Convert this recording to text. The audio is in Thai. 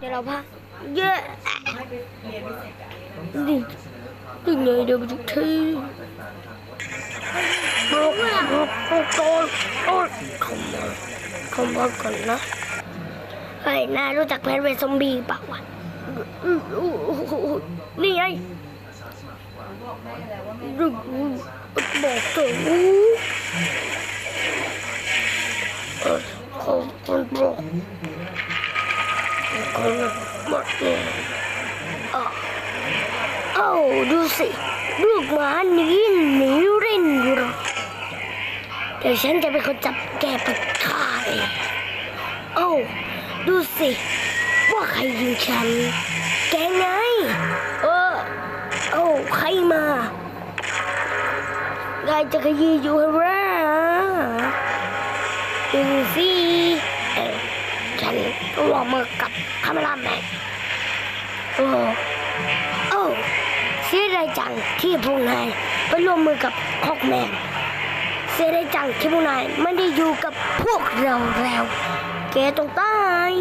เดี๋ยวเราพักเยอะนี่ยังไงเดี๋ยวไปทุกที่โรคโรคโรคโตนโอ้ยเข้ามาเข้ามาก่อนนะเฮ้ยนายรู้จักแพนเวซอมบี้ปล่าวะนี่ไงดึกบอกเถอเออเขาคนบอก หมดเลยอ้าวอ้ดูสิลูกหมาหนีหนีเร่นอยู่หรอกเดี๋ยวฉันจะเป็นคนจับแกไปฆ่าเองเอ้ดูสิ ว่าใครยิงฉัน แกไง เออเอ้ใครมาไงจะขยี้อยู่ฮะวะดูสิเอ นร่วมมือกับคาเมราแมนโอ้โอ้เสียดายจังที่พวกนายไปร่วมมือกับฮอกแมนเสียดายจังที่พวกนายไม่ได้อยู่กับพวกเราแล้วแกต้องตาย